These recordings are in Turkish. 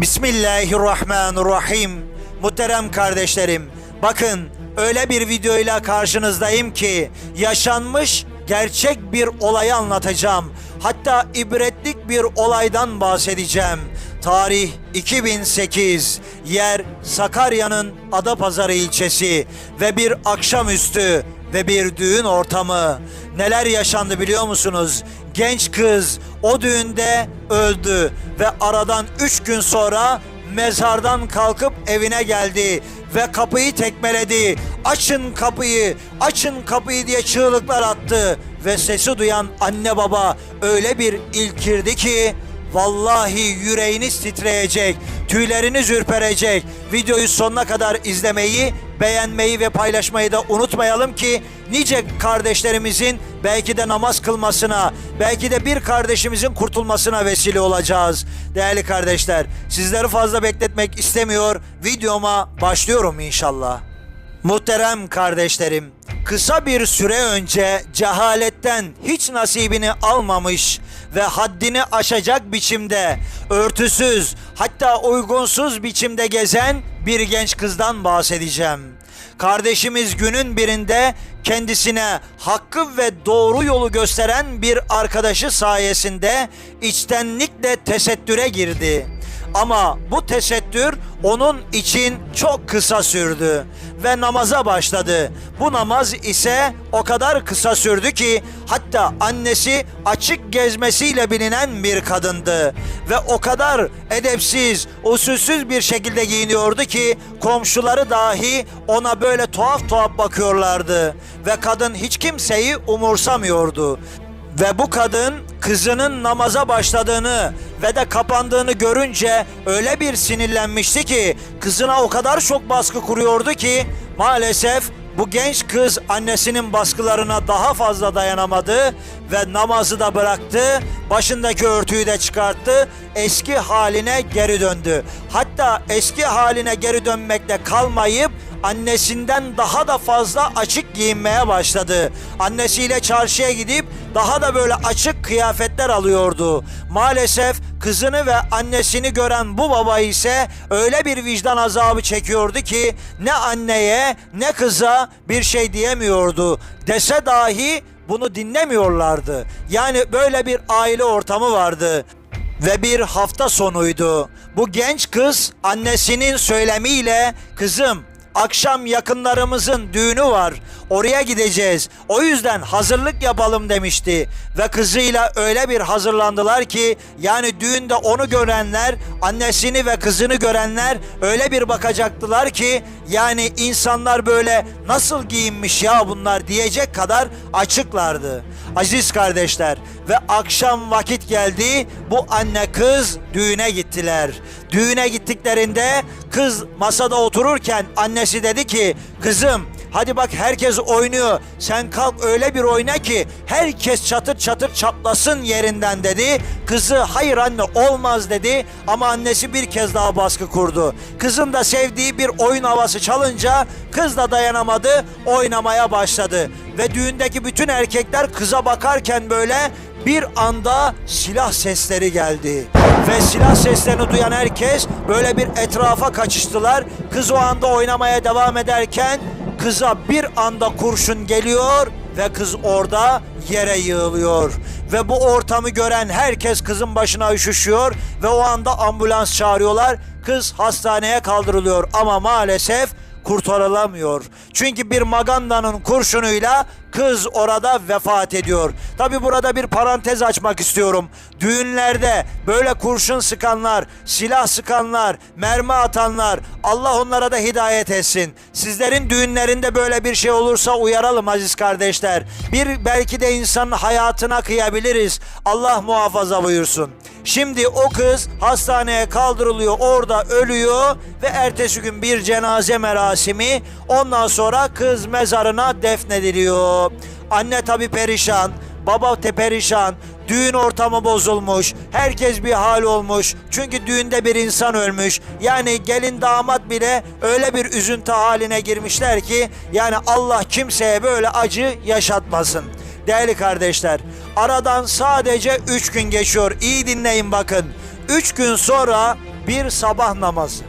Bismillahirrahmanirrahim. Muhterem kardeşlerim, bakın öyle bir videoyla karşınızdayım ki yaşanmış gerçek bir olayı anlatacağım. Hatta ibretlik bir olaydan bahsedeceğim. Tarih 2008, yer Sakarya'nın Adapazarı ilçesi ve bir akşamüstü ve bir düğün ortamı. Neler yaşandı biliyor musunuz? Genç kız o düğünde öldü ve aradan üç gün sonra mezardan kalkıp evine geldi ve kapıyı tekmeledi. Açın kapıyı, açın kapıyı diye çığlıklar attı ve sesi duyan anne baba öyle bir ilkirdi ki Vallahi yüreğiniz titreyecek, tüyleriniz ürperecek. Videoyu sonuna kadar izlemeyi, beğenmeyi ve paylaşmayı da unutmayalım ki nice kardeşlerimizin belki de namaz kılmasına, belki de bir kardeşimizin kurtulmasına vesile olacağız. Değerli kardeşler, sizleri fazla bekletmek istemiyor. Videoma başlıyorum inşallah. Muhterem kardeşlerim, kısa bir süre önce cehaletten hiç nasibini almamış ve haddini aşacak biçimde örtüsüz hatta uygunsuz biçimde gezen bir genç kızdan bahsedeceğim. Kardeşimiz günün birinde kendisine hakkı ve doğru yolu gösteren bir arkadaşı sayesinde içtenlikle tesettüre girdi. Ama bu tesettür onun için çok kısa sürdü ve namaza başladı. Bu namaz ise o kadar kısa sürdü ki hatta annesi açık gezmesiyle bilinen bir kadındı ve o kadar edepsiz, usulsüz bir şekilde giyiniyordu ki komşuları dahi ona böyle tuhaf tuhaf bakıyorlardı ve kadın hiç kimseyi umursamıyordu. Ve bu kadın kızının namaza başladığını ve de kapandığını görünce öyle bir sinirlenmişti ki kızına o kadar çok baskı kuruyordu ki maalesef bu genç kız annesinin baskılarına daha fazla dayanamadı ve namazı da bıraktı, başındaki örtüyü de çıkarttı, eski haline geri döndü. Hatta eski haline geri dönmekle kalmayıp annesinden daha da fazla açık giyinmeye başladı. Annesiyle çarşıya gidip daha da böyle açık kıyafetler alıyordu. Maalesef kızını ve annesini gören bu baba ise öyle bir vicdan azabı çekiyordu ki ne anneye ne kıza bir şey diyemiyordu. Dese dahi bunu dinlemiyorlardı. Yani böyle bir aile ortamı vardı ve bir hafta sonuydu. Bu genç kız annesinin söylemiyle kızım akşam yakınlarımızın düğünü var. Oraya gideceğiz. O yüzden hazırlık yapalım demişti. Ve kızıyla öyle bir hazırlandılar ki yani düğünde onu görenler, annesini ve kızını görenler öyle bir bakacaktılar ki yani insanlar böyle nasıl giyinmiş ya bunlar diyecek kadar açıklardı. Aziz kardeşler ve akşam vakit geldi bu anne kız düğüne gittiler. Düğüne gittiklerinde kız masada otururken annesi dedi ki kızım hadi bak herkes oynuyor sen kalk öyle bir oyna ki herkes çatır çatır çatlasın yerinden dedi. Kızı hayır anne olmaz dedi ama annesi bir kez daha baskı kurdu. Kızın da sevdiği bir oyun havası çalınca kız da dayanamadı oynamaya başladı. Ve düğündeki bütün erkekler kıza bakarken böyle bir anda silah sesleri geldi. Ve silah seslerini duyan herkes böyle bir etrafa kaçıştılar. Kız o anda oynamaya devam ederken kıza bir anda kurşun geliyor ve kız orada yere yığılıyor. Ve bu ortamı gören herkes kızın başına üşüşüyor ve o anda ambulans çağırıyorlar. Kız hastaneye kaldırılıyor ama maalesef kurtarılamıyor. Çünkü bir magandanın kurşunuyla kız orada vefat ediyor. Tabi burada bir parantez açmak istiyorum. Düğünlerde böyle kurşun sıkanlar, silah sıkanlar, mermi atanlar Allah onlara da hidayet etsin. Sizlerin düğünlerinde böyle bir şey olursa uyaralım aziz kardeşler. Bir belki de insanın hayatına kıyabiliriz. Allah muhafaza buyursun. Şimdi o kız hastaneye kaldırılıyor, orada ölüyor ve ertesi gün bir cenaze merasimi. Ondan sonra kız mezarına defnediliyor. Anne tabi perişan, baba te perişan, düğün ortamı bozulmuş, herkes bir hal olmuş. Çünkü düğünde bir insan ölmüş. Yani gelin damat bile öyle bir üzüntü haline girmişler ki yani Allah kimseye böyle acı yaşatmasın. Değerli kardeşler, aradan sadece 3 gün geçiyor. İyi dinleyin bakın. 3 gün sonra bir sabah namazı.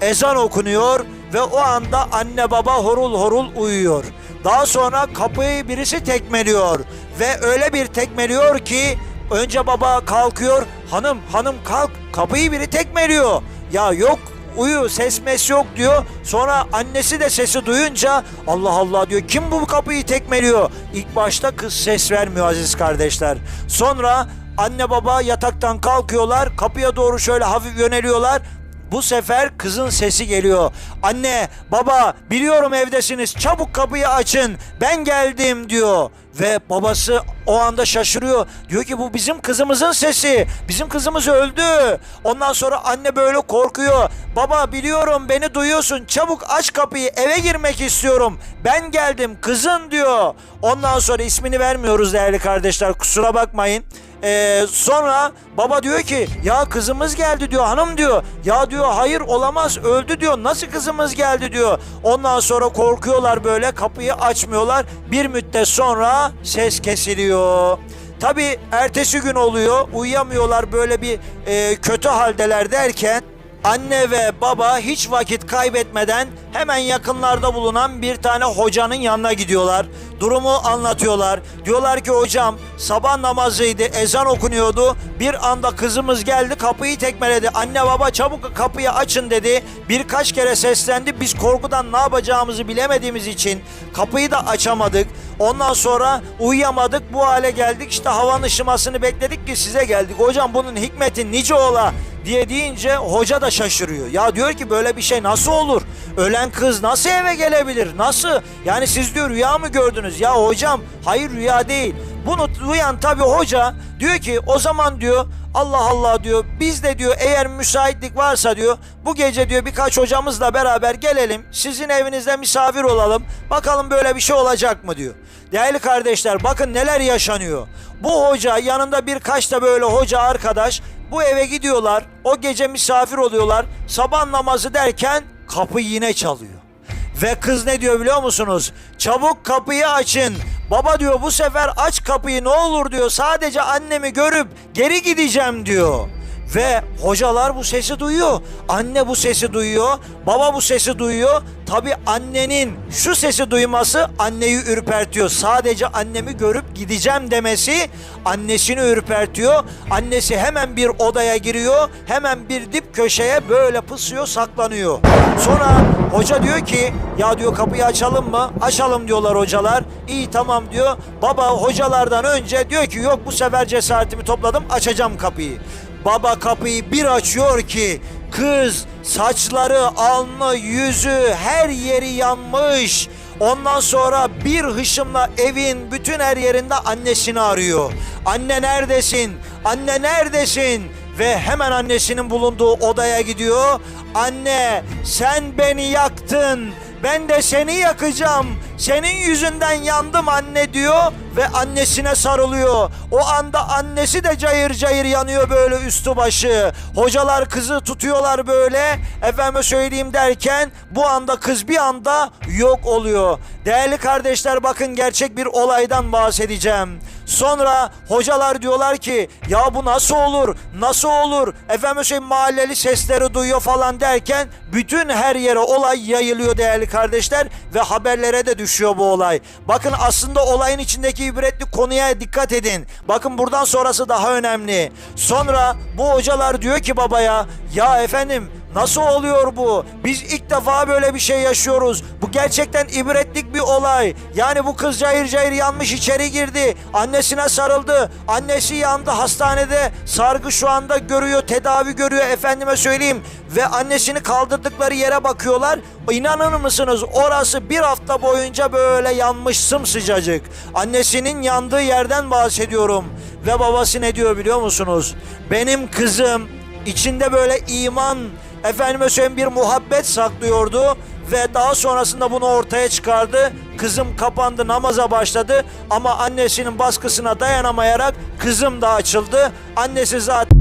Ezan okunuyor ve o anda anne baba horul horul uyuyor. Daha sonra kapıyı birisi tekmeliyor ve öyle bir tekmeliyor ki önce baba kalkıyor. Hanım hanım kalk kapıyı biri tekmeliyor. Ya yok uyu ses mes yok diyor. Sonra annesi de sesi duyunca Allah Allah diyor kim bu kapıyı tekmeliyor? İlk başta kız ses vermiyor aziz kardeşler. Sonra anne baba yataktan kalkıyorlar kapıya doğru şöyle hafif yöneliyorlar. Bu sefer kızın sesi geliyor. Anne, baba biliyorum evdesiniz. Çabuk kapıyı açın. Ben geldim diyor. Ve babası o anda şaşırıyor. Diyor ki bu bizim kızımızın sesi. Bizim kızımız öldü. Ondan sonra anne böyle korkuyor. Baba biliyorum beni duyuyorsun. Çabuk aç kapıyı. Eve girmek istiyorum. Ben geldim kızın diyor. Ondan sonra ismini vermiyoruz değerli kardeşler. Kusura bakmayın. Ee, sonra baba diyor ki ya kızımız geldi diyor hanım diyor. Ya diyor hayır olamaz öldü diyor. Nasıl kızımız geldi diyor. Ondan sonra korkuyorlar böyle kapıyı açmıyorlar. Bir müddet sonra ses kesiliyor. Tabi ertesi gün oluyor uyuyamıyorlar böyle bir e, kötü haldeler derken Anne ve baba hiç vakit kaybetmeden hemen yakınlarda bulunan bir tane hocanın yanına gidiyorlar. Durumu anlatıyorlar. Diyorlar ki hocam sabah namazıydı, ezan okunuyordu. Bir anda kızımız geldi kapıyı tekmeledi. Anne baba çabuk kapıyı açın dedi. Birkaç kere seslendi. Biz korkudan ne yapacağımızı bilemediğimiz için kapıyı da açamadık. Ondan sonra uyuyamadık bu hale geldik. İşte havanın ışımasını bekledik ki size geldik. Hocam bunun hikmeti nice ola diye deyince hoca da şaşırıyor. Ya diyor ki böyle bir şey nasıl olur? Ölen kız nasıl eve gelebilir? Nasıl? Yani siz diyor rüya mı gördünüz? Ya hocam hayır rüya değil. Bunu duyan tabii hoca diyor ki o zaman diyor Allah Allah diyor biz de diyor eğer müsaitlik varsa diyor bu gece diyor birkaç hocamızla beraber gelelim sizin evinizde misafir olalım bakalım böyle bir şey olacak mı diyor. Değerli kardeşler bakın neler yaşanıyor. Bu hoca yanında birkaç da böyle hoca arkadaş bu eve gidiyorlar o gece misafir oluyorlar sabah namazı derken kapı yine çalıyor. Ve kız ne diyor biliyor musunuz? Çabuk kapıyı açın. Baba diyor bu sefer aç kapıyı ne olur diyor. Sadece annemi görüp geri gideceğim diyor. Ve hocalar bu sesi duyuyor. Anne bu sesi duyuyor. Baba bu sesi duyuyor. Tabi annenin şu sesi duyması anneyi ürpertiyor. Sadece annemi görüp gideceğim demesi annesini ürpertiyor. Annesi hemen bir odaya giriyor. Hemen bir dip köşeye böyle pısıyor saklanıyor. Sonra hoca diyor ki ya diyor kapıyı açalım mı? Açalım diyorlar hocalar. İyi tamam diyor. Baba hocalardan önce diyor ki yok bu sefer cesaretimi topladım açacağım kapıyı. Baba kapıyı bir açıyor ki kız saçları, alnı, yüzü her yeri yanmış. Ondan sonra bir hışımla evin bütün her yerinde annesini arıyor. Anne neredesin? Anne neredesin? Ve hemen annesinin bulunduğu odaya gidiyor. Anne sen beni yaktın. Ben de seni yakacağım. Senin yüzünden yandım anne diyor ve annesine sarılıyor. O anda annesi de cayır cayır yanıyor böyle üstü başı. Hocalar kızı tutuyorlar böyle. Efendime söyleyeyim derken bu anda kız bir anda yok oluyor. Değerli kardeşler bakın gerçek bir olaydan bahsedeceğim. Sonra hocalar diyorlar ki ya bu nasıl olur? Nasıl olur? Efendim şey mahalleli sesleri duyuyor falan derken bütün her yere olay yayılıyor değerli kardeşler ve haberlere de düşüyor bu olay. Bakın aslında olayın içindeki ibretli konuya dikkat edin. Bakın buradan sonrası daha önemli. Sonra bu hocalar diyor ki babaya ya efendim Nasıl oluyor bu? Biz ilk defa böyle bir şey yaşıyoruz. Bu gerçekten ibretlik bir olay. Yani bu kız cayır cayır yanmış içeri girdi. Annesine sarıldı. Annesi yandı hastanede. Sargı şu anda görüyor, tedavi görüyor efendime söyleyeyim. Ve annesini kaldırdıkları yere bakıyorlar. İnanır mısınız orası bir hafta boyunca böyle yanmış sımsıcacık. Annesinin yandığı yerden bahsediyorum. Ve babası ne diyor biliyor musunuz? Benim kızım içinde böyle iman, efendime söyleyeyim bir muhabbet saklıyordu ve daha sonrasında bunu ortaya çıkardı. Kızım kapandı namaza başladı ama annesinin baskısına dayanamayarak kızım da açıldı. Annesi zaten